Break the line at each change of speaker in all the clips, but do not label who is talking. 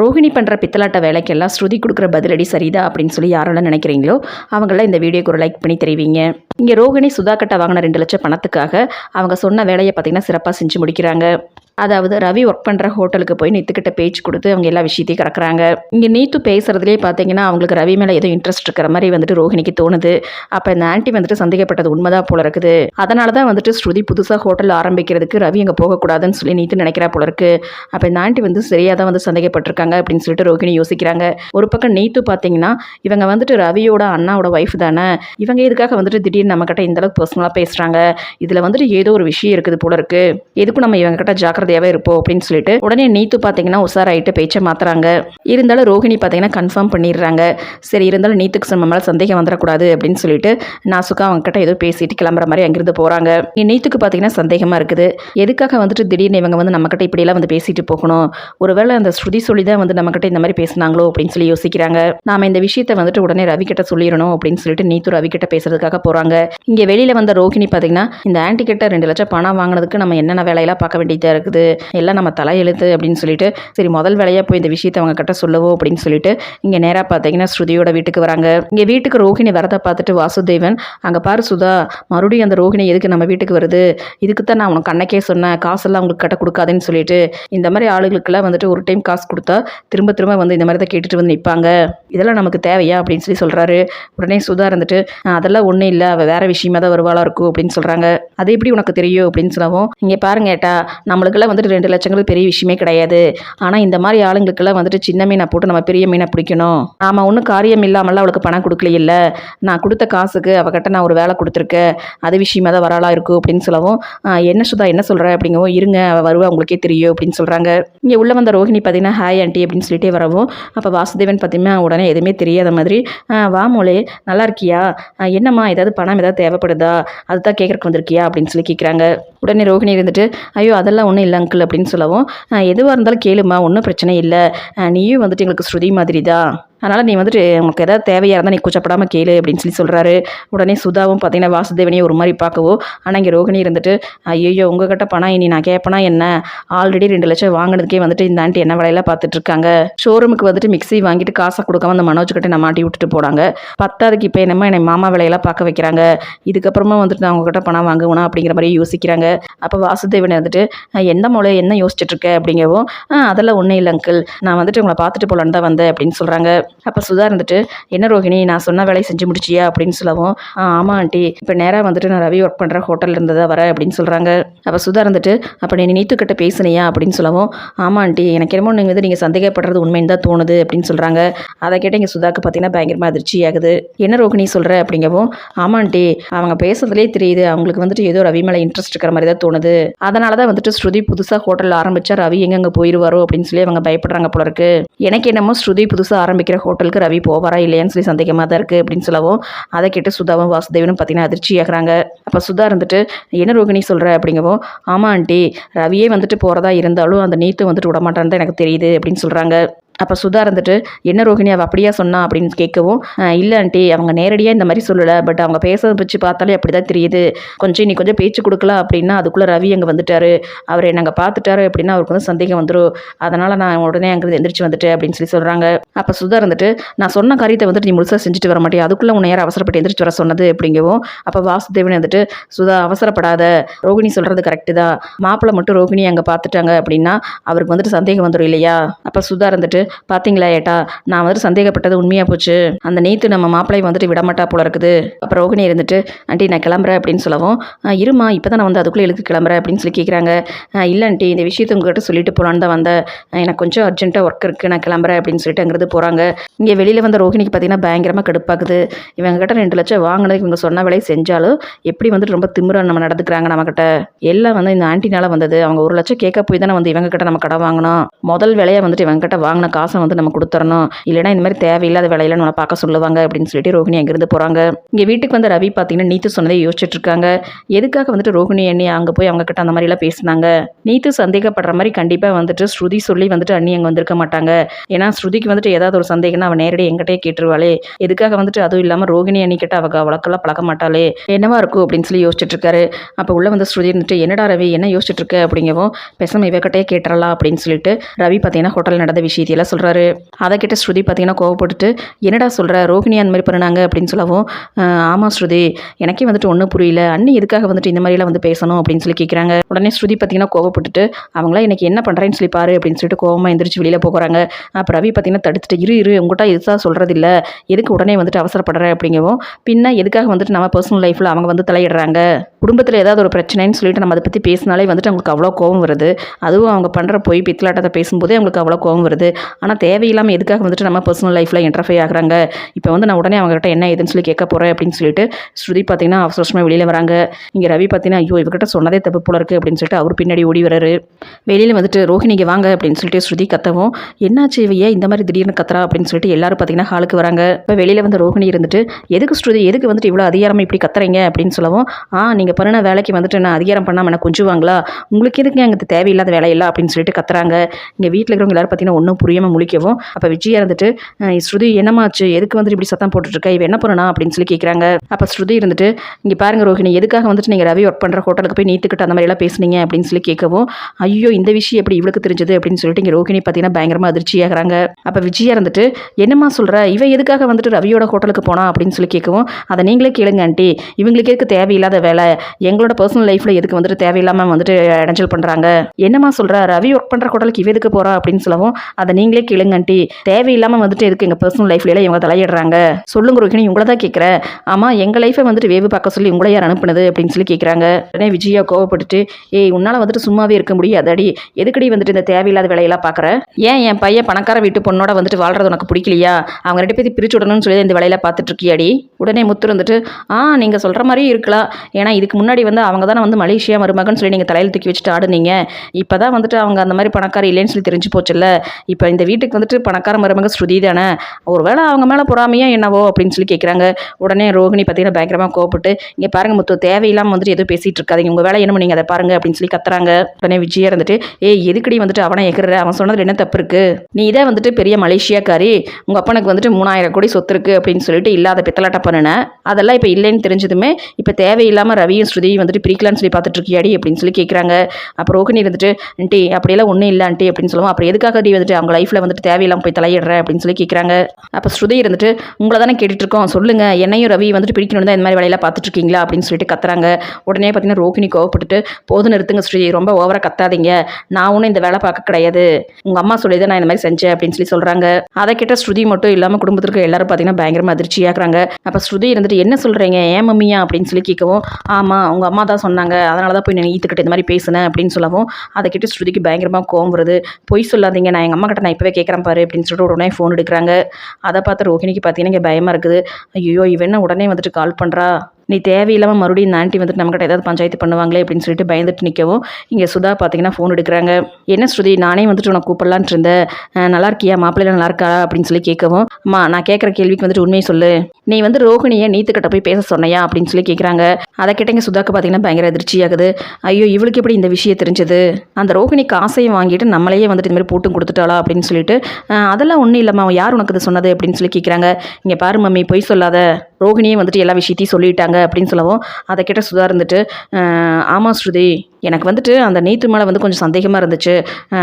ரோஹிணி பண்ணுற பித்தலாட்ட வேலைக்கெல்லாம் ஸ்ருதி கொடுக்குற பதிலடி சரிதா அப்படின்னு சொல்லி யாரெல்லாம் நினைக்கிறீங்களோ அவங்களாம் இந்த வீடியோக்கு ஒரு லைக் பண்ணி தெரிவிங்க. இங்கே ரோகிணி சுதா கிட்ட வாங்கின ரெண்டு லட்சம் பணத்துக்காக அவங்க சொன்ன வேலையை பார்த்திங்கன்னா சிறப்பாக செஞ்சு முடிக்கிறாங்க. அதாவது ரவி ஒர்க் பண்ணுற ஹோட்டலுக்கு போய் நித்துக்கிட்ட பேச்சு கொடுத்து அவங்க எல்லா விஷயத்தையும் கறக்குறாங்க. இங்கே நீத்து பேசுகிறதுலேயே பார்த்தீங்கன்னா அவங்களுக்கு ரவி மேலே ஏதோ இன்ட்ரெஸ்ட் இருக்கிற மாதிரி வந்துட்டு ரோஹிணிக்கு தோணுது. அப்போ இந்த ஆண்டி வந்துட்டு சந்தேகப்பட்டது உண்மைதான் போல இருக்குது. அதனால தான் வந்துட்டு ஸ்ருதி புதுசாக ஹோட்டல் ஆரம்பிக்கிறதுக்கு ரவி அங்கே போகக்கூடாதுன்னு சொல்லி நீத்து நினைக்கிறா போல இருக்கு. அப்போ இந்த ஆண்டி வந்து சரியாக தான் வந்து சந்தேகப்பட்டிருக்காங்க அப்படின்னு சொல்லிட்டு ரோஹிணி யோசிக்கிறாங்க. ஒரு பக்கம் நீத்து பார்த்தீங்கன்னா இவங்க வந்துட்டு ரவியோட அண்ணாவோட ஒய்ஃப் தானே. இவங்க எதுக்காக வந்துட்டு திடீர்னு நம்மக்கிட்ட இந்தளவுக்கு பர்சனலாக பேசுகிறாங்க இதில் வந்துட்டு ஏதோ ஒரு விஷயம் இருக்குது போல இருக்கு. எதுக்கும் நம்ம இவங்க கிட்ட ஜாக்கிரதையாகவே இருப்போம் அப்படின்னு சொல்லிட்டு உடனே நீத்து பார்த்தீங்கன்னா உஷாராயிட்டு பேச்சை மாத்துறாங்க. இருந்தாலும் ரோஹிணி பார்த்தீங்கன்னா கன்ஃபார்ம் பண்ணிடுறாங்க. சரி இருந்தாலும் நீத்துக்கு நம்ம மேலே சந்தேகம் வந்துடக்கூடாது அப்படின்னு சொல்லிட்டு நாசுக்கா அவங்க கிட்ட ஏதோ பேசிட்டு கிளம்புற மாதிரி அங்கிருந்து போகிறாங்க நீத்துக்கு பார்த்தீங்கன்னா சந்தேகமாக இருக்குது. எதுக்காக வந்துட்டு திடீர்னு இவங்க வந்து நம்மக்கிட்ட இப்படியெல்லாம் வந்து பேசிட்டு போகணும்? ஒருவேளை அந்த ஸ்ருதி சொல்லி தான் வந்து நம்மக்கிட்ட இந்த மாதிரி பேசுனாங்களோ அப்படின்னு சொல்லி யோசிக்கிறாங்க. நாம இந்த விஷயத்தை வந்துட்டு உடனே ரவி கிட்ட சொல்லிடணும் அப்படின்னு சொல்லிட்டு நீத்து ரவி கிட்ட பேசுறதுக்காக போகிறாங்க இங்கே வெளியில் வந்த ரோஹிணி பார்த்தீங்கன்னா இந்த ஆன்டி கிட்ட ரெண்டு லட்சம் பணம் வாங்கினதுக்கு நம்ம என்னென்ன வேலையெல்லாம் பார்க்க வேண்டியதாக இருக்குது? எல்லாம் நம்ம தலையெழுத்து அப்படின்னு சொல்லிட்டு சரி முதல் வேலையாக போய் இந்த விஷயத்தை அவங்க கிட்ட சொல்லவோ அப்படின்னு சொல்லிட்டு இங்கே நேராக பார்த்தீங்கன்னா ஸ்ருதியோட வீட்டுக்கு வராங்க. இங்கே வீட்டுக்கு ரோஹிணி வரதை பார்த்துட்டு வாசுதேவன் அங்கே பாரு சுதா மறுபடியும் அந்த ரோஹிணி எதுக்கு நம்ம வீட்டுக்கு வருது? இதுக்கு தான் நான் உனக்கு அன்னைக்கே சொன்னேன். காசெல்லாம் உங்களுக்கு கட்ட கொடுக்காதுன்னு சொல்லிட்டு. இந்த மாதிரி ஆளுகளுக்கெல்லாம் வந்துட்டு ஒரு டைம் காசு கொடுத்தா திரும்ப திரும்ப வந்து இந்த மாதிரி தான் கேட்டுட்டு வந்து நிற்பாங்க இதெல்லாம் நமக்கு தேவையா அப்படின்னு சொல்லி சொல்கிறாரு உடனே சுதா இருந்துட்டு அதெல்லாம் ஒன்றும் இல்லை. அவள் வேற விஷயமா தான் வருவாளா இருக்கும் அப்படின்னு சொல்கிறாங்க அது எப்படி உனக்கு தெரியும் அப்படின்னு சொல்லவும் இங்கே பாருங்க ஏட்டா நம்மளுக்கெல்லாம் வந்துட்டு ரெண்டு லட்சங்கள் பெரிய விஷயமே கிடையாது. ஆனால் இந்த மாதிரி ஆளுங்களுக்கெல்லாம் வந்துட்டு சின்ன மீனை போட்டு நம்ம பெரிய மீனை பிடிக்கணும். நாம ஒன்றும் காரியம் இல்லாமல் அவளுக்கு பணம் கொடுக்கலையில்ல. நான் கொடுத்த காசுக்கு அவகிட்ட நான் ஒரு வேலை கொடுத்துருக்கேன். அது விஷயமா தான் வராளா இருக்கும் அப்படின்னு சொல்லவும் என்ன சுதா என்ன சொல்கிற அப்படிங்கவும் இருங்க அவள் வருவா உங்களுக்கே தெரியும் அப்படின்னு சொல்கிறாங்க இங்கே உள்ளே வந்த ரோஹிணி பார்த்தீங்கன்னா ஹாய் ஆண்டி அப்படின்னு சொல்லிட்டே வரவும் அப்போ வாசுதேவன் பார்த்தீங்கன்னா உடனே எதுவுமே தெரியாத மாதிரி "ஆ, வா நல்லா இருக்கியா? என்னம்மா ஏதாவது பணம் ஏதாவது தேவைப்படுதா? அதுதான் கேட்கறக்கு வந்திருக்கியா? அப்படின்னு சொல்லி கேட்குறாங்க. உடனே ரோஹிணி இருந்துட்டு ஐயோ அதெல்லாம் ஒன்றும் இல்லை அங்கிள் அப்படின்னு சொல்லவும் எதுவாக இருந்தாலும் கேளுமா ஒன்றும் பிரச்சனை இல்லை. நீயும் வந்துட்டு எங்களுக்கு ஸ்ருதி மாதிரி தான். அதனால் நீ வந்துட்டு உனக்கு ஏதாவது தேவையாக இருந்தால் நீ கூச்சப்படாமல் கேளு அப்படின்னு சொல்லி சொல்கிறாரு உடனே சுதாவும் பார்த்தீங்கன்னா வாசுதேவனையும் ஒரு மாதிரி பார்க்கவோ ஆனால் இங்கே ரோகிணி இருந்துட்டு ஐயோ உங்ககிட்ட பணம் இனி நான் கேட்பனா என்ன? ஆல்ரெடி ரெண்டு லட்சம் வாங்கினதுக்கே வந்துட்டு இந்த ஆண்டி என்ன வேலையெல்லாம் பார்த்துட்டு இருக்காங்க ஷோரூமுக்கு வந்துட்டு மிக்ஸி வாங்கிட்டு காசை கொடுக்காம அந்த மனோஜ் கிட்ட நான் மாட்டி விட்டுட்டு போனாங்க. பத்தாவதுக்கு இப்போ என்னமோ என்னை மாமா வேலையெல்லாம் பார்க்க வைக்கிறாங்க. இதுக்கப்புறமா வந்துட்டு நான் உங்ககிட்ட பணம் வாங்குவேனா அப்படிங்கிற மாதிரி யோசிக்கிறாங்க. அப்போ வாசுதேவன் வந்துட்டு "அஹ், எந்த மூளை என்ன யோசிச்சுட்டு இருக்க? அப்படிங்கவும் அதெல்லாம் ஒன்றும் இல்லை அங்கிள் நான் வந்துட்டு உங்களை பார்த்துட்டு போகலான்னு தான் வந்தேன் அப்படின்னு சொல்கிறாங்க அப்போ சுதா இருந்துட்டு என்ன ரோஹிணி நான் சொன்ன வேலையை செஞ்சு முடிச்சியா அப்படின்னு சொல்லவும் ஆ ஆமாம் ஆண்டி. இப்போ நேராக வந்துட்டு நான் ரவி ஒர்க் பண்ணுற ஹோட்டலில் இருந்து தான் வரேன் அப்படின்னு சொல்கிறாங்க அப்போ சுதா இருந்துட்டு அப்போ நீ நீத்துக்கிட்ட பேசுனியா? அப்படின்னு சொல்லவும் ஆமாம் ஆண்டி. எனக்கு என்னமோ நீங்கள் வந்து நீங்கள் சந்தேகப்படுறது உண்மைன்னு தான் தோணுது அப்படின்னு சொல்கிறாங்க அதை கேட்டு இங்கே சுதாக்கு பார்த்தீங்கன்னா பயங்கரமாக அதிர்ச்சி ஆகுது. என்ன ரோஹிணி சொல்கிற அப்படிங்கவும் ஆமாம் ஆண்டி. அவங்க பேசுறதுலேயே தெரியுது. அவங்களுக்கு வந்துட்டு ஏதோ ரவி மேலே இன்ட்ரெஸ்ட் இருக்கிற மாதிரி தான் தோணுது. அதனால தான் வந்துட்டு ஸ்ருதி புதுசாக ஹோட்டலில் ஆரம்பித்தா ரவி எங்கெங்கே போயிடுவாரோ அப்படின்னு சொல்லி அவங்க பயப்படுறாங்க போல இருக்கு. எனக்கு என்னமோ ஸ்ருதி புதுசாக ஆரம்பிக்கிற ஹோட்டலுக்கு ரவி போவாரா இல்லையான்னு சொல்லி சந்தேகமாக தான் இருக்குது அப்படின்னு சொல்லவும் அதை கேட்டு சுதாவும் வாசுதேவனும் பார்த்தீங்கன்னா அதிர்ச்சியாகிறாங்க அப்போ சுதா இருந்துட்டு என்ன ரோகிணி சொல்கிற அப்படிங்கவும் ஆமாம் ஆண்டி ரவியே வந்துட்டு போகிறதா இருந்தாலும் அந்த நீத்து வந்துட்டு விடமாட்டான்னு தான் எனக்கு தெரியுது அப்படின்னு சொல்கிறாங்க அப்போ சுதா இருந்துட்டு என்ன ரோஹிணி அவள் அப்படியா சொன்னா? அப்படின்னு கேட்கவும் இல்லை ஆண்டி அவங்க நேரடியாக இந்த மாதிரி சொல்லலை. பட் அவங்க பேசுறத வச்சு பார்த்தாலே அப்படி தான் தெரியுது. கொஞ்சம் நீ கொஞ்சம் பேச்சு கொடுக்கல அப்படின்னா அதுக்குள்ளே ரவி அங்கே வந்துட்டாரு. அவரை நாங்கள் பார்த்துட்டாரு அப்படின்னா அவருக்கு வந்து சந்தேகம் வந்துடும் அதனால் நான் உடனே அங்கிருந்து எந்திரிச்சு வந்துட்டேன் அப்படின்னு சொல்லி சொல்கிறாங்க அப்போ சுதா இருந்துட்டு நான் சொன்ன காரியத்தை வந்துட்டு நீ முழுசாக செஞ்சுட்டு வர மாட்டேன் அதுக்குள்ளே உன்னை யார் அவசரப்பட்டு எந்திரிச்சு வர சொன்னது? அப்படிங்கவும் அப்போ வாசுதேவன் வந்துட்டு சுதா அவசரப்படாத. ரோகிணி சொல்கிறது கரெக்டு தான். மாப்பிள்ளை மட்டும் ரோகிணி அங்கே பார்த்துட்டாங்க அப்படின்னா அவருக்கு வந்துட்டு சந்தேகம் வந்துடும் இல்லையா? அப்போ சுதா இருந்துட்டு பார்த்தீங்களா ஏட்டா? நான் வந்துட்டு சந்தேகப்பட்டது உண்மையாக போச்சு. அந்த நேத்து நம்ம மாப்பிள்ளை வந்துட்டு விடமாட்டா போல இருக்குது. அப்புறம் ரோகிணி இருந்துட்டு ஆண்டி நான் கிளம்புறேன் அப்படின்னு சொல்லவும் இருமா இப்போ தான் நான் வந்து அதுக்குள்ளே இழுக்கு கிளம்புறேன் அப்படின்னு சொல்லி கேட்குறாங்க இல்லை ஆண்டி இந்த விஷயத்தை உங்ககிட்ட சொல்லிட்டு போகலான்னு தான் வந்தேன். எனக்கு கொஞ்சம் அர்ஜென்ட்டாக ஒர்க் இருக்குது நான் கிளம்புறேன் அப்படின்னு சொல்லிட்டு அங்கேருந்து போகிறாங்க இங்கே வெளியில் வந்த ரோஹிணிக்கு பார்த்தீங்கன்னா பயங்கரமாக கடுப்பாக்குது இவங்ககிட்ட ரெண்டு லட்சம் வாங்கினது இவங்க சொன்ன வேலையை செஞ்சாலும் எப்படி வந்துட்டு ரொம்ப திமிரம் நம்ம நடந்துக்கிறாங்க நம்மக்கிட்ட எல்லாம் வந்து இந்த ஆண்டினால் வந்தது. அவங்க ஒரு லட்சம் கேட்க போய் தானே வந்து இவங்ககிட்ட நம்ம கடை வாங்கினோம். முதல் வேலையை வந்துட்டு இவங்ககிட்ட வாங்கின காசை வந்து நம்ம கொடுத்துறணும். இல்லைன்னா இந்த மாதிரி தேவையில்லாத வேலையில நம்ம பார்க்க சொல்லுவாங்க அப்படின்னு சொல்லிட்டு ரோஹிணி அங்கேருந்து போகிறாங்க இங்கே வீட்டுக்கு வந்து ரவி பார்த்தீங்கன்னா நீத்து சொன்னதை யோசிச்சுட்டு இருக்காங்க. எதுக்காக வந்துட்டு ரோஹிணி அண்ணி அங்கே போய் அவங்க கிட்ட அந்த மாதிரிலாம் பேசினாங்க? நீத்து சந்தேகப்படுற மாதிரி கண்டிப்பாக வந்துட்டு ஸ்ருதி சொல்லி வந்துட்டு அண்ணி அங்கே வந்திருக்க மாட்டாங்க. ஏன்னா ஸ்ருதிக்கு வந்துட்டு ஏதாவது ஒரு சந்தேகம்னா அவன் நேரடியாக எங்கிட்டே கேட்டுருவாளே. எதுக்காக வந்துட்டு அதுவும் இல்லாமல் ரோகிணி அண்ணி கிட்ட அவங்க வழக்கெல்லாம் பழக்க மாட்டாளே. என்னவா இருக்கும் அப்படின்னு சொல்லி யோசிச்சுட்டு இருக்காரு. அப்போ உள்ள வந்து ஸ்ருதி இருந்துட்டு என்னடா ரவி என்ன யோசிச்சுட்டு இருக்க? அப்படிங்கவும் பேசாம இவக்கிட்டே கேட்டுறலாம் அப்படின்னு சொல்லிட்டு ரவி பார்த்தீங்கன்னா ஹோட்டல் நடந்த விஷயத்தையெல்லாம் சொல்கிறாரு அதை கிட்ட ஸ்ருதி பார்த்தீங்கன்னா கோவப்பட்டுட்டு என்னடா சொல்கிற ரோஹிணி அந்த மாதிரி பண்ணினாங்க அப்படின்னு சொல்லவும் ஆமாம் ஸ்ருதி எனக்கே வந்துட்டு ஒன்றும் புரியல. அண்ணி எதுக்காக வந்துட்டு இந்த மாதிரிலாம் வந்து பேசணும்? அப்படின்னு சொல்லி கேட்குறாங்க உடனே ஸ்ருதி பார்த்தீங்கன்னா கோவப்பட்டுட்டு அவங்களாம் எனக்கு என்ன பண்ணுறேன்னு சொல்லி பாரு அப்படின்னு சொல்லிட்டு கோவமாக எந்திரிச்சு வெளியில் போகிறாங்க அப்போ ரவி பார்த்தீங்கன்னா தடுத்துட்டு இரு இரு உங்கள்கிட்ட இதுதான் சொல்கிறது இல்லை எதுக்கு உடனே வந்துட்டு அவசரப்படுற? அப்படிங்கவும் பின்ன எதுக்காக வந்துட்டு நம்ம பர்சனல் லைஃப்பில் அவங்க வந்து தலையிடுறாங்க? குடும்பத்தில் ஏதாவது ஒரு பிரச்சனைன்னு சொல்லிட்டு நம்ம அதை பற்றி பேசினாலே வந்துட்டு அவங்களுக்கு அவ்வளோ கோவம் வருது. அதுவும் அவங்க பண்ணுற போய் பித்தலாட்டத்தை பேசும்போதே அவங்களுக்கு அவ்வளோ கோவம் வருது. ஆனால் தேவையில்லாமல் எதுக்காக வந்துட்டு நம்ம பர்சனல் லைஃப்பில் இன்டர்ஃபை ஆகுறாங்க? இப்போ வந்து நான் உடனே அவங்ககிட்ட என்ன ஏதுன்னு சொல்லி கேட்க போகிறேன் அப்படின்னு சொல்லிட்டு ஸ்ருதி பார்த்தீங்கன்னா அவசரமாக வெளியில் வராங்க. இங்கே ரவி பார்த்தீங்கன்னா ஐயோ இவர்கிட்ட சொன்னதே தப்பு போல இருக்குது அப்படின்னு சொல்லிட்டு அவர் பின்னாடி ஓடி வர்றாரு. வெளியில் வந்துட்டு ரோஹிணிக்கு வாங்க அப்படின்னு சொல்லிட்டு ஸ்ருதி கத்தவும் என்னாச்சு இவையே இந்த மாதிரி திடீர்னு கத்துறா? அப்படின்னு சொல்லிட்டு எல்லாரும் பார்த்தீங்கன்னா ஹாலுக்கு வராங்க. இப்போ வெளியில் வந்து ரோஹிணி இருந்துட்டு எதுக்கு ஸ்ருதி? எதுக்கு வந்துட்டு இவ்வளோ அதிகாரம் இப்படி கத்துறீங்க? அப்படின்னு சொல்லவும் ஆ நீங்கள் பண்ணின வேலைக்கு வந்துட்டு நான் அதிகாரம் பண்ணாமல் எனக்கு கொஞ்சுவாங்களா? உங்களுக்கு எதுக்கு அங்கே தேவையில்லாத வேலையில்லை அப்படின்னு சொல்லிட்டு கத்துறாங்க. இங்கே வீட்டில் இருக்கிறவங்க எல்லாரும் பார்த்தீங்கன்னா ஒன்றும் புரியாமல் முழிக்கவும் அப்போ விஜயா இருந்துட்டு ஸ்ருதி என்னமாச்சு? எதுக்கு வந்துட்டு இப்படி சத்தம் போட்டுட்ருக்க இவ என்ன பண்ணணும் அப்படின்னு சொல்லி கேட்குறாங்க அப்போ ஸ்ருதி இருந்துட்டு இங்கே பாருங்க ரோஹிணி எதுக்காக வந்துட்டு நீங்கள் ரவி ஒர்க் பண்ணுற ஹோட்டலுக்கு போய் நீத்துக்கிட்டு அந்த மாதிரிலாம் பேசுனீங்க அப்படின்னு சொல்லி கேட்கவும் ஐயோ இந்த விஷயம் எப்படி இவளுக்கு தெரிஞ்சது? அப்படின்னு சொல்லிட்டு இங்கே ரோகிணி பார்த்தீங்கன்னா பயங்கரமாக அதிர்ச்சியாகிறாங்க. அப்போ விஜயா இருந்துட்டு என்னம்மா சொல்கிற இவ எதுக்காக வந்துட்டு ரவியோட ஹோட்டலுக்கு போனா? அப்படின்னு சொல்லி கேட்கவும் அதை நீங்களே கேளுங்க ஆண்டி. இவங்களுக்கு எதுக்கு தேவையில்லாத வேலை? எங்களோட பர்சனல் லைஃப்பில் எதுக்கு வந்துட்டு தேவையில்லாமல் வந்துட்டு இடைஞ்சல் பண்ணுறாங்க என்னம்மா சொல்கிற ரவி ஒர்க் பண்ணுற ஹோட்டலுக்கு இவ எதுக்கு போகிறா அப்படின்னு சொல்லவும் அதை நீங்களே கேளுங்க ஆண்டி. தேவையில்லாமல் வந்துட்டு எதுக்கு எங்கள் பர்சனல் லைஃப்ல இவங்க தலையிடுறாங்க? சொல்லுங்க ரோகிணி. உங்களை தான் கேட்குறேன் ஆமாம் எங்கள் லைஃப்பை வந்துட்டு வேவு பார்க்க சொல்லி உங்களை யார் அனுப்புனது? அப்படின்னு சொல்லி கேட்குறாங்க. உடனே விஜயா கோவப்பட்டுட்டு ஏய் உன்னால் வந்துட்டு சும்மாவே இருக்க முடியாதடி. எதுக்கடி வந்துட்டு இந்த தேவையில்லாத வேலையெல்லாம் பார்க்குற ஏன் என் பையன் பணக்கார வீட்டு பொண்ணோட வந்துட்டு வாழ்றது உனக்கு பிடிக்கலையா? அவங்க ரெண்டு பேர்த்தி பிரிச்சு விடணும்னு சொல்லி இந்த வேலையில பார்த்துட்டு இருக்கியாடி உடனே முத்து வந்துட்டு ஆ நீங்கள் சொல்கிற மாதிரியும் இருக்கலாம். ஏன்னா இதுக்கு முன்னாடி வந்து அவங்க தானே வந்து மலேசியா மருமகன் சொல்லி நீங்கள் தலையில் தூக்கி வச்சுட்டு ஆடுனீங்க. இப்போ தான் வந்துட்டு அவங்க அந்த மாதிரி பணக்கார இல்லைன்னு சொல்லி தெரிஞ்சு போச்சுல்ல. இப்போ இந்த வீட்டுக்கு வந்துட்டு பணக்கார மருமக ஸ்ருதி தானே? ஒருவேளை அவங்க மேலே பொறாமையாக என்னவோ? அப்படின்னு சொல்லி கேட்குறாங்க உடனே ரோகிணி பார்த்தீங்கன்னா பயங்கரமாக கோவப்பட்டு இங்கே பாருங்க முத்து தேவையில்லாமல் வந்துட்டு எதுவும் பேசிகிட்டு இருக்காதீங்க. உங்கள் வேலை என்னமோ நீங்கள் அதை பாருங்க அப்படின்னு சொல்லி கத்துறாங்க. உடனே விஜயா இருந்துட்டு ஏய் எதுக்கடி வந்துட்டு அவனை எகிற அவன் சொன்னது என்ன தப்பு இருக்கு? நீ இதை வந்துட்டு பெரிய மலேசியாக்காரி உங்கள் அப்பனுக்கு வந்துட்டு மூணாயிரம் கோடி சொத்து இருக்கு அப்படின்னு சொல்லிட்டு இல்லாத பித்தலாட்டம் பண்ணினேன் அதெல்லாம் இப்போ இல்லைன்னு தெரிஞ்சதுமே இப்போ தேவையில்லாமல் ரவியும் ஸ்ருதியும் வந்துட்டு பிரிக்கலான்னு சொல்லி பார்த்துட்டு இருக்கியாடி அப்படின்னு சொல்லி கேட்குறாங்க அப்போ ரோகிணி இருந்துட்டு ஆண்டி அப்படியெல்லாம் ஒன்றும் இல்லை ஆண்டி அப்படின்னு சொல்லுவோம். அப்புறம் எதுக்காக நீ வந்துட்டு அவங்க லைஃப்பில் வந்துட்டு தேவையில்லாமல் போய் தலையிடுற அப்படின்னு சொல்லி கேட்குறாங்க அப்போ ஸ்ருதி இருந்துட்டு உங்களை தானே கேட்டுட்டு இருக்கோம் சொல்லுங்க. என்னையும் ரவி வந்துட்டு பிரிக்கணும் தான் இந்த மாதிரி வேலையெல்லாம் பார்த்துட்டு இருக்கீங்களா? அப்படின்னு சொல்லிட்டு கத்துறாங்க. உடனே பார்த்தீங்கன்னா ரோகிணி கோவப்பட்டுட்டு போது நிறுத்துங்க ஸ்ருதி. ரொம்ப ஓவராக கத்தாதீங்க. நான் ஒன்றும் இந்த வேலை பார்க்க கிடையாது. உங்கள் அம்மா சொல்லி தான் நான் இந்த மாதிரி செஞ்சேன் அப்படின்னு சொல்லி சொல்கிறாங்க அதை கேட்ட ஸ்ருதி மட்டும் இல்லாமல் குடும்பத்திற்கு எல்லாரும் பார்த்தீங்கன்னா பயங்கரமாக அதிர்ச்சியாக்குறாங்க அப்போ ஸ்ருதி இருந்துட்டு என்ன சொல்கிறீங்க ஏன் மம்மியா அப்படின்னு சொல்லி கேட்கவும் ஆமாம் உங்கள் அம்மா தான் சொன்னாங்க. அதனால தான் போய் நான் ஈத்துக்கிட்ட இந்த மாதிரி பேசினேன் அப்படின்னு சொல்லவும் அதை கேட்டு ஸ்ருதிக்கு பயங்கரமாக கோவம் வருது. பொய் சொல்லாதீங்க. நான் எங்கள் அம்மா கிட்ட நான் இப்போவே கேட்குறேன் பாரு அப்படின்னு சொல்லிட்டு உடனே ஃபோன் எடுக்கிறாங்க. அதை பார்த்து ரோஹிணிக்கு பார்த்தீங்கன்னா இங்கே பயமாக இருக்குது. ஐயோ இவன் என்ன உடனே வந்துட்டு கால் பண்ணுறா நீ தேவையில்லாமல் மறுபடியும் இந்த ஆண்டி வந்துட்டு நம்மகிட்ட ஏதாவது பஞ்சாயத்து பண்ணுவாங்களே அப்படின்னு சொல்லிட்டு பயந்துட்டு நிற்கவும் இங்கே சுதா பார்த்தீங்கன்னா ஃபோன் எடுக்கிறாங்க. என்ன ஸ்ருதி நானே வந்துட்டு உனக்கு கூப்பிடலான்ட்டு இருந்தேன். நல்லா இருக்கியா? மாப்பிள்ளை நல்லா இருக்கா? அப்படின்னு சொல்லி கேட்கவும் அம்மா நான் கேட்குற கேள்விக்கு வந்துட்டு உண்மையை சொல்லு. நீ வந்து ரோஹிணியை நீத்துக்கிட்ட போய் பேச சொன்னையா? அப்படின்னு சொல்லி கேட்குறாங்க அதை கேட்டங்க சுதாக்கு பார்த்தீங்கன்னா பயங்கர அதிர்ச்சியாகுது ஐயோ இவளுக்கு எப்படி இந்த விஷயம் தெரிஞ்சது? அந்த ரோஹிணி காசையும் வாங்கிட்டு நம்மளையே வந்துட்டு இந்த மாதிரி போட்டும் கொடுத்துட்டாளா? அப்படின்னு சொல்லிட்டு அதெல்லாம் ஒன்றும் இல்லைம்மா. யார் உனக்கு இது சொன்னது? அப்படின்னு சொல்லி கேட்குறாங்க இங்கே பாரு மம்மி பொய் சொல்லாத. ரோகிணியே வந்துட்டு எல்லா விஷயத்தையும் சொல்லிட்டாங்க அப்படின்னு சொல்லவும் அதை கேட்ட சுதா இருந்துட்டு ஆமாம் ஆமா ஸ்ருதி எனக்கு வந்துட்டு அந்த நீத்து மேலே வந்து கொஞ்சம் சந்தேகமாக இருந்துச்சு.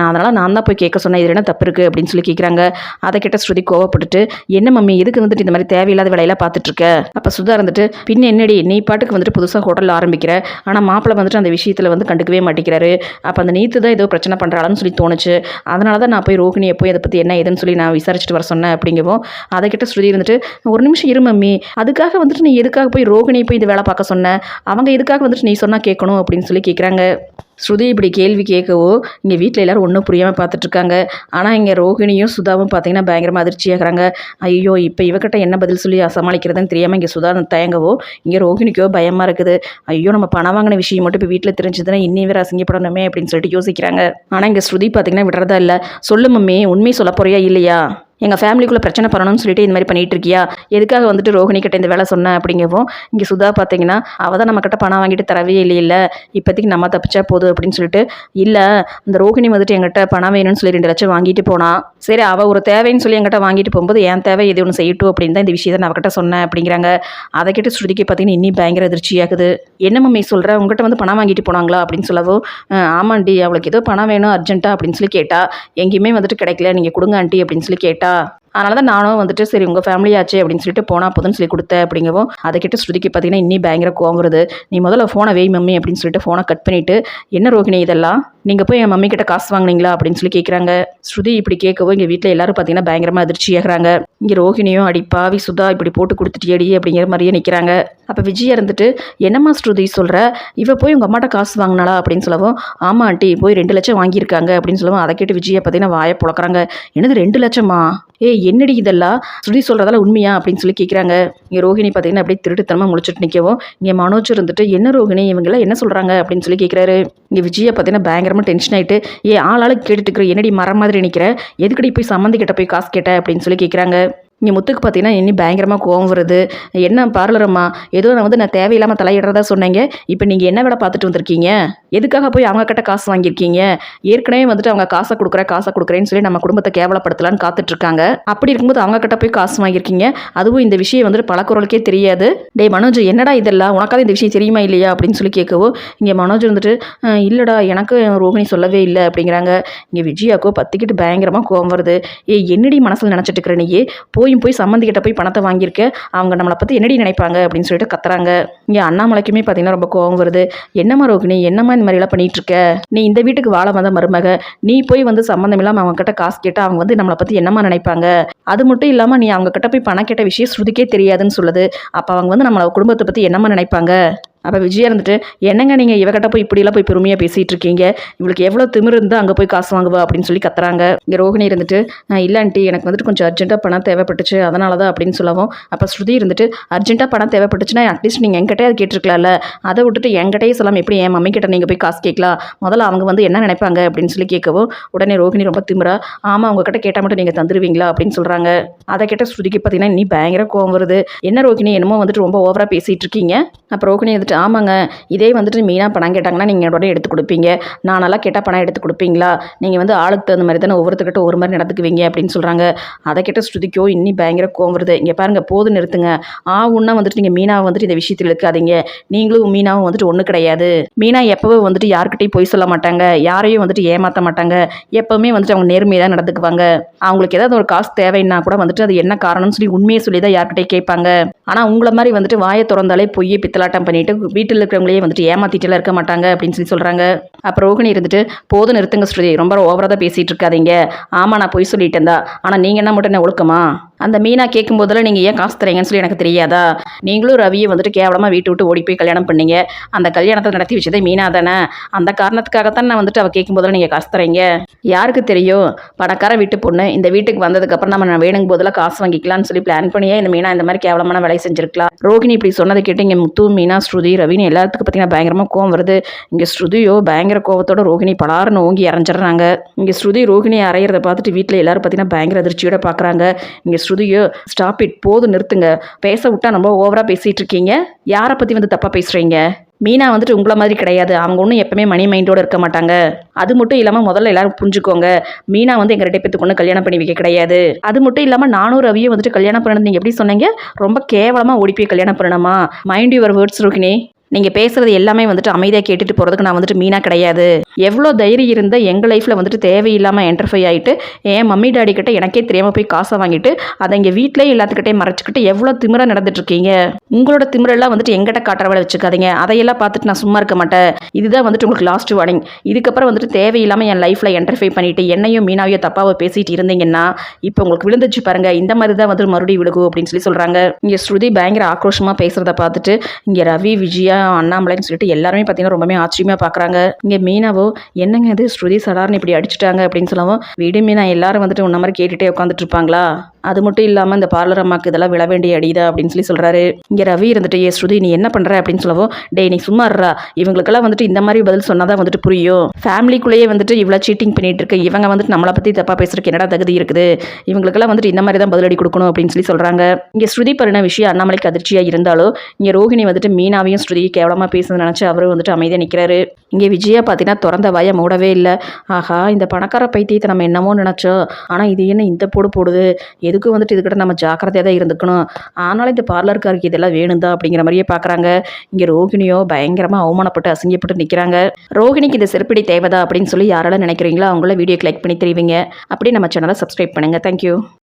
அதனால் நான் தான் போய் கேட்க சொன்னேன் இது என்ன தப்பு இருக்குது அப்படின்னு சொல்லி கேட்குறாங்க அதை கேட்ட ஸ்ருதி கோவப்பட்டுட்டு என்ன மம்மி எதுக்கு வந்துட்டு இந்த மாதிரி தேவையில்லாத வேலையெல்லாம் பார்த்துட்ருக்க அப்போ சுதா இருந்துட்டு பின்ன என்னடி நீ பாட்டுக்கு வந்துட்டு புதுசாக ஹோட்டலில் ஆரம்பிக்கிற. ஆனால் மாப்பிள்ளை வந்துட்டு அந்த விஷயத்தில் வந்து கண்டுக்கவே மாட்டேங்கிறாரு. அப்போ அந்த நீத்து தான் ஏதோ பிரச்சனை பண்ணுறாளான்னு சொல்லி தோணுச்சு. அதனால தான் நான் போய் ரோகிணியை போய் அதை பற்றி என்ன ஏதுன்னு சொல்லி நான் விசாரிச்சுட்டு வர சொன்னேன் அப்படிங்கவும் அதை கிட்ட ஸ்ருதி இருந்துட்டு ஒரு நிமிஷம் இரு மம்மி. அதுக்காக வந்துட்டு நீ எதுக்காக போய் ரோகிணியை போய் இந்த வேலை பார்க்க சொன்ன? அவங்க எதுக்காக வந்துட்டு நீ சொன்னால் கேட்கணும்? அப்படின்னு சொல்லி கேட்குறாங்க ஸ்ருதி இப்படி கேள்வி கேட்கவோ இங்கே வீட்டில் எல்லாரும் ஒன்றும் புரியாமல் பார்த்துட்ருக்காங்க ஆனால் இங்கே ரோகிணியும் சுதாவும் பார்த்தீங்கன்னா பயங்கரமாக அதிர்ச்சியாகிறாங்க ஐயோ இப்போ இவக்கிட்ட என்ன பதில் சொல்லி சமாளிக்கிறதுன்னு தெரியாமல் இங்கே சுதா தயங்கவோ இங்கே ரோகிணிக்கோ பயமாக இருக்குது. ஐயோ நம்ம பணம் வாங்கின விஷயம் மட்டும் இப்போ வீட்டில் தெரிஞ்சதுன்னா இன்னி வேறு அசிங்கப்படணுமே அப்படின்னு சொல்லிட்டு யோசிக்கிறாங்க. ஆனால் இங்கே ஸ்ருதி பார்த்தீங்கன்னா விடுறதா இல்லை. சொல்லு மம்மி உண்மை சொல்ல போறியா இல்லையா? எங்கள் ஃபேமிலிக்குள்ளே பிரச்சனை பண்ணணும்னு சொல்லிட்டு இந்த மாதிரி பண்ணிகிட்டு இருக்கியா? எதுக்காக வந்துட்டு ரோஹிணி கிட்ட இந்த வேலை சொன்னேன் அப்படிங்கவும் இங்கே சுதா பார்த்தீங்கன்னா அவள் தான் நம்மக்கிட்ட பணம் வாங்கிட்டு தரவே இல்லை இல்லை. இப்போதைக்கு நம்ம தப்பிச்சா போதும் அப்படின்னு சொல்லிட்டு இல்லை அந்த ரோஹிணி வந்துட்டு எங்கிட்ட பணம் வேணும்னு சொல்லி ரெண்டு லட்சம் வாங்கிட்டு போனா சரி அவள் ஒரு தேவைன்னு சொல்லி எங்கிட்ட வாங்கிட்டு போகும்போது என் தேவை எது ஒன்று செய்யட்டும் அப்படின்னு தான் இந்த விஷயத்தை நான் அவகிட்ட சொன்னேன் அப்படிங்கிறாங்க. அதை கேட்டு ஸ்ருதிக்கு பார்த்தீங்கன்னா இன்னும் பயங்கர அதிர்ச்சியாகுது என்ன மம்மி சொல்கிற உங்ககிட்ட வந்து பணம் வாங்கிட்டு போனாங்களா? அப்படின்னு சொல்லவும் ஆமாண்டி அவளுக்கு ஏதோ பணம் வேணும் அர்ஜென்ட்டா அப்படின்னு சொல்லி கேட்டா எங்கேயுமே வந்துட்டு கிடைக்கல நீங்கள் கொடுங்க ஆண்டி அப்படின்னு சொல்லி கேட்டா அதனால தான் நானும் வந்துட்டு சரி உங்கள் ஃபேமிலியாச்சு அப்படின்னு சொல்லிட்டு போனால் போதும்னு சொல்லி கொடுத்தேன் அப்படிங்கவும் அதை கிட்ட ஸ்ருதிக்கு பார்த்தீங்கன்னா இன்னும் பயங்கர கோவம் வருது. நீ முதல்ல ஃபோனை வெய் மம்மி அப்படின்னு சொல்லிட்டு ஃபோனை கட் பண்ணிவிட்டு என்ன ரோகிணி இதெல்லாம்? நீங்கள் போய் என் மம்மி கிட்ட காசு வாங்கினீங்களா அப்படின்னு சொல்லி கேட்குறாங்க ஸ்ருதி இப்படி கேட்கவும் இங்கே வீட்டில் எல்லாரும் பார்த்தீங்கன்னா பயங்கரமாக அதிர்ச்சியாகிறாங்க இங்கே ரோகிணியும் அடி பாவி சுதா இப்படி போட்டு கொடுத்துட்டியடி அப்படிங்கிற மாதிரியே நிற்கிறாங்க அப்போ விஜய் இருந்துட்டு என்னம்மா ஸ்ருதி சொல்கிற இவ போய் உங்கள் அம்மாட்ட காசு வாங்கினாளா? அப்படின்னு சொல்லவும் ஆமாம் ஆண்டி போய் ரெண்டு லட்சம் வாங்கியிருக்காங்க. அப்படின்னு சொல்லவும் அதை கேட்டு விஜயை பார்த்தீங்கன்னா வாயை புழக்கிறாங்க. என்னது ரெண்டு லட்சமா? ஏ என்னடி இதெல்லாம்? ஸ்ருதி சொல்கிறதால உண்மையா? அப்படின்னு சொல்லி கேட்குறாங்க இங்கே ரோஹிணி பார்த்தீங்கன்னா அப்படியே திருட்டுத்தனமாக முழிச்சிட்டு நிற்கவும் இங்கே மனோஜ் இருந்துட்டு என்ன ரோஹிணி? இவங்கெல்லாம் என்ன சொல்கிறாங்க அப்படின்னு சொல்லி கேட்குறாரு இங்கே விஜயை பார்த்தீங்கன்னா பயங்கரமாக டென்ஷன் ஆகிட்டு ஏ ஆளாளுக்கு கேட்டுட்டு இருக்கிற என்னடி மரம் மாதிரி நினைக்கிற எதுக்கடி போய் சம்மந்தி கிட்ட போய் காசு கேட்ட? அப்படின்னு சொல்லி கேட்குறாங்க இங்கே முத்துக்கு பார்த்தீங்கன்னா இனி பயங்கரமாக கோவம் வருது. என்ன பார்லரம்மா? ஏதோ நான் வந்து நான் தேவையில்லாமல் தலையிடுறதா சொன்னீங்க. இப்போ நீங்கள் என்ன வேலை பார்த்துட்டு வந்திருக்கீங்க? எதுக்காக போய் அவங்கக்கிட்ட காசு வாங்கியிருக்கீங்க? ஏற்கனவே வந்துட்டு அவங்க காசை கொடுக்குற காசை கொடுக்குறேன்னு சொல்லி நம்ம குடும்பத்தை கேவலப்படுத்தலான்னு காத்துட்ருக்காங்க. அப்படி இருக்கும்போது அவங்கக்கிட்ட போய் காசு வாங்கியிருக்கீங்க? அதுவும் இந்த விஷயம் வந்துட்டு பழக்குறவளுக்கே தெரியாது. டேய் மனோஜ் என்னடா இதெல்லாம்? உனக்காவது இந்த விஷயம் தெரியுமா இல்லையா? அப்படின்னு சொல்லி கேட்கவோ இங்கே மனோஜ் வந்துட்டு இல்லைடா எனக்கு ரோகிணி சொல்லவே இல்லை. அப்படிங்கிறாங்க. இங்கே விஜயாக்கோ பத்திக்கிட்டு பயங்கரமாக கோவம் வருது. ஏ என்னடி மனசில் நினச்சிட்டு இருக்கிற போ போயும் போய் சம்மந்திக்கிட்ட போய் பணத்தை வாங்கியிருக்க. அவங்க நம்மளை பற்றி என்னடி நினைப்பாங்க? அப்படின்னு சொல்லிட்டு கத்துறாங்க. இங்கே அண்ணாமலைக்குமே பார்த்தீங்கன்னா ரொம்ப கோவம் வருது. என்னம்மா ரோகிணி என்னம்மா இந்த மாதிரிலாம் பண்ணிட்டு இருக்க? நீ இந்த வீட்டுக்கு வாழ வந்த மருமக. நீ போய் வந்து சம்மந்தம் இல்லாமல் அவங்க கிட்ட காசு கேட்டால் அவங்க வந்து நம்மளை பற்றி என்னம்மா நினைப்பாங்க? அது மட்டும் இல்லாமல் நீ அவங்க கிட்ட போய் பணம் கேட்ட விஷயம் ஸ்ருதிக்கே தெரியாதுன்னு சொல்லுது. அப்போ அவங்க வந்து நம்மளை குடும்பத்தை பற்றி என்னம்மா நினைப்பாங்க? அப்போ விஜயா இருந்துட்டு என்னங்க நீங்கள் இவகிட்ட போய் இப்படிலாம் போய் பெருமையாக பேசிகிட்டு இருக்கீங்க இவளுக்கு எவ்வளோ திமிர் இருந்தால் அங்கே போய் காசு வாங்குவா? அப்படின்னு சொல்லி கத்துறாங்க. இங்கே ரோகிணி இருந்துட்டு "நான் இல்லை ஆண்டி எனக்கு வந்துட்டு கொஞ்சம் அர்ஜென்ட்டாக பணம் தேவைப்பட்டுச்சு. அதனால தான் அப்படின்னு சொல்லவும் அப்போ ஸ்ருதி இருந்துட்டு அர்ஜென்ட்டாக பணம் தேவைப்பட்டுச்சுன்னா அட்லீஸ்ட் நீங்கள் எங்கிட்டே அது கேட்டிருக்கலாம்ல. அதை விட்டுட்டு என்கிட்டயே சொல்லாமல் எப்படி என் மம்மி கிட்ட நீங்கள் போய் காசு கேட்கலாம் முதல்ல அவங்க வந்து என்ன நினைப்பாங்க? அப்படின்னு சொல்லி கேட்கவும் உடனே ரோகிணி ரொம்ப திமிரா ஆமாம் உங்ககிட்ட கேட்டால் மட்டும் நீங்கள் தந்துருவீங்களா? அப்படின்னு சொல்கிறாங்க அதை கேட்ட ஸ்ருதிக்கு பார்த்தீங்கன்னா நீ பயங்கர கோவம் வருது. என்ன ரோகிணி என்னமோ வந்துட்டு ரொம்ப ஓவராக பேசிகிட்டு இருக்கீங்க அப்போ ரோகிணி வந்துட்டு ஆமாங்க இதே வந்துட்டு மீனாக பணம் கேட்டாங்கன்னா நீங்கள் உடனே எடுத்து கொடுப்பீங்க. நான் நல்லா கேட்டால் பணம் எடுத்து கொடுப்பீங்களா? நீங்கள் வந்து ஆளுக்கு தகுந்த மாதிரி தானே ஒவ்வொருத்தர்கிட்ட ஒரு மாதிரி நடந்துக்குவீங்க அப்படின்னு சொல்கிறாங்க அதை கேட்ட ஸ்ருதிக்கோ இன்னி பயங்கர கோவம் வருது. இங்கே பாருங்க போதும் நிறுத்துங்க. ஆ உன்னா வந்துட்டு நீங்கள் மீனாவை வந்துட்டு இந்த விஷயத்தில் இழுக்காதீங்க. நீங்களும் மீனாவும் வந்துட்டு ஒன்றும் கிடையாது. மீனா எப்போவும் வந்துட்டு யார்கிட்டையும் பொய் சொல்ல மாட்டாங்க. யாரையும் வந்துட்டு ஏமாற்ற மாட்டாங்க. எப்போவுமே வந்துட்டு அவங்க நேர்மையாக தான் நடந்துக்குவாங்க. அவங்களுக்கு ஏதாவது ஒரு காசு தேவைன்னா கூட வந்துட்டு அது என்ன காரணம்னு சொல்லி உண்மையை சொல்லி தான் யார்கிட்டையும் கேட்பாங்க. ஆனால் உங்களை மாதிரி வந்துட்டு வாயை திறந்தாலே பொய்யை பித்தலாட்டம் பண்ணிட்டு வீட்டில் இருக்கிறவங்களே வந்துட்டு ஏமாத்திட்டுலாம் இருக்க மாட்டாங்க அப்படின்னு சொல்லி சொல்கிறாங்க அப்புறம் ரோகிணி இருந்துட்டு போதும் நிறுத்துங்க ஸ்ருதி ரொம்ப ஓவராக தான் பேசிகிட்டு இருக்காதீங்க ஆமாம் நான் பொய் சொல்லிட்டேன் தான் ஆனால் நீங்கள் என்ன மட்டும் என்ன ஒழுக்கமா? அந்த மீனா கேட்கும் போதெல்லாம் நீங்கள் ஏன் காசு தரீங்கன்னு சொல்லி எனக்கு தெரியாதா? நீங்களும் ரவியை வந்துட்டு கேவலமாக வீட்டு விட்டு ஓடி போய் கல்யாணம் பண்ணீங்க. அந்த கல்யாணத்தை நடத்தி வச்சதே மீனா தானே. அந்த காரணத்துக்காகத்தான் நான் வந்துட்டு அவள் கேட்கும் போதெல்லாம் நீங்கள் காசு தரீங்க. யாருக்கு தெரியும்? பணக்கார வீட்டு பொண்ணு இந்த வீட்டுக்கு வந்ததுக்கப்புறம் நம்ம நான் வேணுங்க போதெல்லாம் காசு வாங்கிக்கலாம்னு சொல்லி பிளான் பண்ணியே இந்த மீனா இந்த மாதிரி கேவலமான வேலையை செஞ்சிருக்கலாம். ரோகிணி இப்படி சொன்னதை கேட்டு இங்கே முத்து மீனா ஸ்ருதி ரவின்னு எல்லாத்துக்கும் பார்த்தீங்கன்னா பயங்கரமாக கோவம் வருது. இங்கே ஸ்ருதியோ பயங்கர கோவத்தோட ரோகிணி பலாருன்னு ஓங்கி அரைஞ்சிடுறாங்க. இங்கே ஸ்ருதி ரோகிணி அரைகிறத பார்த்துட்டு வீட்டில் எல்லாரும் பார்த்தீங்கன்னா பயங்கர அதிர்ச்சியோட பார்க்குறாங்க. இங்கே ஸ்ருதியோ ஸ்டாப் இட் போதும் நிறுத்துங்க. பேச விட்டா ரொம்ப ஓவராக பேசிகிட்டு இருக்கீங்க. யாரை பற்றி வந்து தப்பாக பேசுகிறீங்க மீனா வந்துட்டு உங்களை மாதிரி கிடையாது. அவங்க ஒன்றும் எப்பவுமே மணி மைண்டோட இருக்க மாட்டாங்க. அது மட்டும் இல்லாமல் முதல்ல எல்லாரும் புரிஞ்சுக்கோங்க. மீனா வந்து எங்கள் ரெட்டை பேத்துக்கு ஒன்றும் கல்யாணம் பண்ணி வைக்க கிடையாது. அது மட்டும் இல்லாமல் நானும் ரவியும் வந்துட்டு கல்யாணம் பண்ணது நீங்கள் எப்படி சொன்னீங்க? ரொம்ப கேவலமாக ஓடி போய் கல்யாணம் பண்ணணுமா? மைண்ட் யுவர் வேர்ட்ஸ் ரோகிணி நீங்கள் பேசுகிறது எல்லாமே வந்துட்டு அமைதியாக கேட்டுட்டு போகிறதுக்கு நான் வந்துட்டு மீனா கிடையாது. எவ்வளோ தைரியம் இருந்தால் எங்கள் லைஃப்பில் வந்துட்டு தேவையில்லாமல் என்டர்ஃபை ஆகிட்டு என் மம்மி டாடி கிட்ட எனக்கே தெரியாமல் போய் காசை வாங்கிட்டு அதை இங்கே வீட்டிலே எல்லாத்துக்கிட்டே மறைச்சிக்கிட்டு எவ்வளோ திமிராக நடந்துட்டு இருக்கீங்க? உங்களோட திமிரெல்லாம் வந்துட்டு எங்கிட்ட காட்டுற வேலை வச்சுக்காதீங்க. அதையெல்லாம் பார்த்துட்டு நான் சும்மா இருக்க மாட்டேன். இதுதான் வந்துட்டு உங்களுக்கு லாஸ்ட் வார்னிங் இதுக்கப்புறம் வந்துட்டு தேவையில்லாமல் என் லைஃப்பில் என்டர்ஃபை பண்ணிட்டு என்னையும் மீனாவையோ தப்பாவோ பேசிட்டு இருந்தீங்கன்னா இப்போ உங்களுக்கு விழுந்துச்சு பாருங்க. இந்த மாதிரி தான் வந்துட்டு மறுபடியும் விழுகும் அப்படின்னு சொல்லி சொல்கிறாங்க இங்கே ஸ்ருதி பயங்கர ஆக்ரோஷமாக பேசுகிறத பார்த்துட்டு இங்கே ரவி விஜயா அண்ணாமலைன்னு சொல்லிட்டு எல்லாருமே பார்த்தீங்கன்னா ரொம்பவே ஆச்சரியமாக பார்க்குறாங்க இங்கே மீனாவோ என்னங்க இது? ஸ்ருதி சடார்னு இப்படி அடிச்சிட்டாங்க அப்படின்னு சொல்லவும் விடு மீனா எல்லாரும் வந்துட்டு உன்ன மாதிரி கேட்டுகிட்டே உட்காந்துட்டு இருப்பாங்களா? அது மட்டும் இல்லாமல் இந்த பார்லர் அம்மாக்கு இதெல்லாம் விழ வேண்டிய அடிதா அப்படின்னு சொல்லி சொல்கிறாரு இங்கே ரவி இருந்துட்டு ஏ ஸ்ருதி நீ என்ன பண்ணுற அப்படின்னு சொல்லவும் டே நீ சும்மா இருறா இவங்களுக்கெல்லாம் வந்துட்டு இந்த மாதிரி பதில் சொன்னால் தான் வந்துட்டு புரியும். ஃபேமிலிக்குள்ளேயே வந்துட்டு இவ்வளோ சீட்டிங் பண்ணிட்டு இருக்கு. இவங்க வந்துட்டு நம்மளை பற்றி தப்பாக பேசுறதுக்கு என்னடா தகுதி இருக்குது? இவங்களுக்கெல்லாம் வந்துட்டு இந்த மாதிரி தான் பதிலடி கொடுக்கணும் அப்படின்னு சொல்லி சொல்கிறாங்க இங்கே ஸ்ருதி பண்ண விஷயம் அண்ணாமலைக்கு அதிர்ச்சியாக இருந்தாலும் இங்கே ரோஹிணி வந்துட்டு மீனாவையும் ஸ்ருதி கேவலமாக பேசுனது நினச்சி அவரும் வந்துட்டு அமைதியாக நிற்கிறாரு இங்கே விஜயா பார்த்தீங்கன்னா திறந்த வாயை மூடவே இல்லை. ஆஹா இந்த பணக்கார பைத்தியத்தை நம்ம என்னமோ நினச்சோம். ஆனால் இது என்ன இந்த போடு போடுது? எதுக்கும் வந்துட்டு இதுக்கிட்ட நம்ம ஜாக்கிரதையாக தான் இருந்துக்கணும்? ஆனாலும் இந்த பார்லருக்காருக்கு இதெல்லாம் வேணுந்தா அப்படிங்கிற மாதிரியே பார்க்குறாங்க. இங்கே ரோகிணியோ பயங்கரமாக அவமானப்பட்டு அசிங்கப்பட்டு நிற்கிறாங்க ரோகிணிக்கு இந்த செருப்படி தேவைதா அப்படின்னு சொல்லி யாரெல்லாம் நினைக்கிறீங்களோ அவங்கள வீடியோ கிளிக் பண்ணி தெரிவிங்க. அப்படி நம்ம சேனலை சப்ஸ்கிரைப் பண்ணுங்கள் தேங்க்யூ